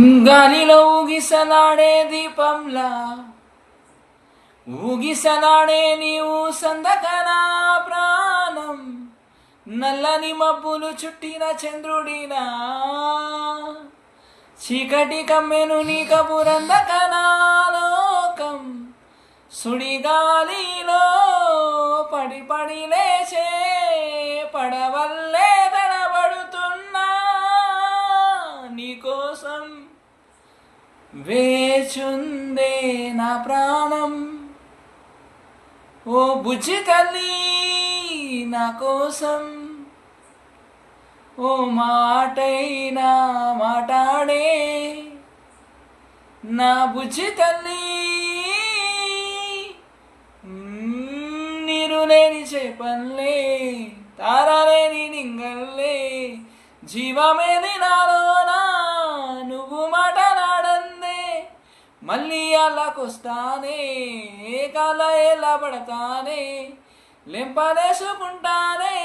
గాలిలో ఊగిసలాడే దీపంలా. ఊగిసలాడే నీవు సందకనా ప్రాణం. నల్లని మబ్బులు చుట్టిన చంద్రుడినా. చీకటి కమ్మెను నీ కపురందకనాలోకం సుడిగాలిలో పడి పడి కోసం వేచుందే నా ప్రాణం. ఓ బుజ్జి తల్లి నా కోసం. ఓ మాటైనా మాటాడే నా బుజ్జి తల్లి. నీరులేని చేపల్లే తారలేని నింగల్లే జీవమేది నారా మళ్ళీ అలాకొస్తానే కాల ఎలా పడతానే లెంపలేసుకుంటానే.